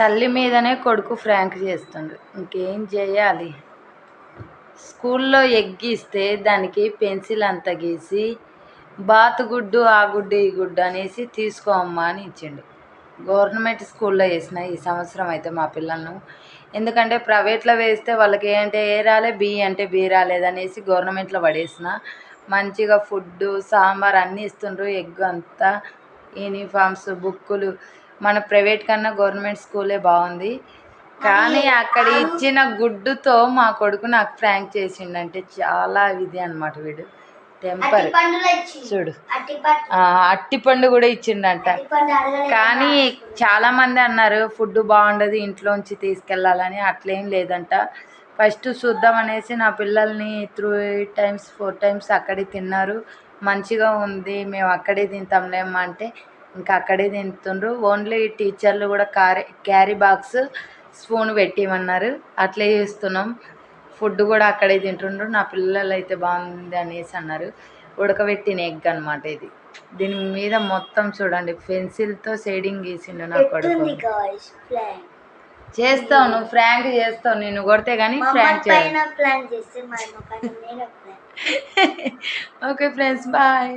తల్లి మీదనే కొడుకు ఫ్రాంక్ చేస్తుండు. ఇంకేం చేయాలి? స్కూల్లో ఎగ్గిస్తే దానికి పెన్సిల్ అంత గీసి బాతు గుడ్డు ఆ గుడ్డు ఈ గుడ్డు అనేసి తీసుకోమ్మా అని ఇచ్చిండు. గవర్నమెంట్ స్కూల్లో వేసిన ఈ సంవత్సరం అయితే మా పిల్లలను. ఎందుకంటే ప్రైవేట్లో వేస్తే వాళ్ళకి ఏ అంటే ఏ రాలే బి అంటే బి రాలేదనేసి గవర్నమెంట్లో పడేసిన. మంచిగా ఫుడ్ సాంబార్ అన్నీ ఇస్తుండ్రు. ఎగ్ అంతా యూనిఫామ్స్ బుక్కులు మన ప్రైవేట్ కన్నా గవర్నమెంట్ స్కూలే బాగుంది. కానీ అక్కడ ఇచ్చిన గుడ్డుతో మా కొడుకు నాకు ఫ్రాంక్ చేసిండంటే చాలా ఇది అనమాట వీడు. టెంపర్. చూడు. అట్టి పండు. ఆ, అట్టిపండు కూడా ఇచ్చిండంట. కానీ చాలా మంది అన్నారు ఫుడ్ బాగుండదు ఇంట్లోంచి తీసుకెళ్ళాలని. అట్లేం లేదంట. ఫస్ట్ చూద్దాం అనేసి నా పిల్లల్ని త్రూ టైమ్స్ ఫోర్ టైమ్స్ అక్కడే తిన్నారు. మంచిగా ఉంది మేము అక్కడే తింటాంలేమ్మా అంటే ఇంకా అక్కడే తింటుండ్రు. ఓన్లీ టీచర్లు కూడా కారీ క్యారీ బాక్స్ స్పూన్ పెట్టిమన్నారు. అట్లే చేస్తున్నాం. ఫుడ్ కూడా అక్కడే తింటుండ్రు. నా పిల్లలు అయితే బాగుంది అనేసి అన్నారు. ఉడకబెట్టిన ఎగ్ అనమాట ఇది. దీని మీద మొత్తం చూడండి పెన్సిల్తో షేడింగ్ గీసిండు నా కొడుకు. చేస్తావు నువ్వు ఫ్రాంక్ చేస్తావు నేను కొడితే కానీ ఫ్రాంక్ చేయాలి ఓకే ఫ్రెండ్స్ బాయ్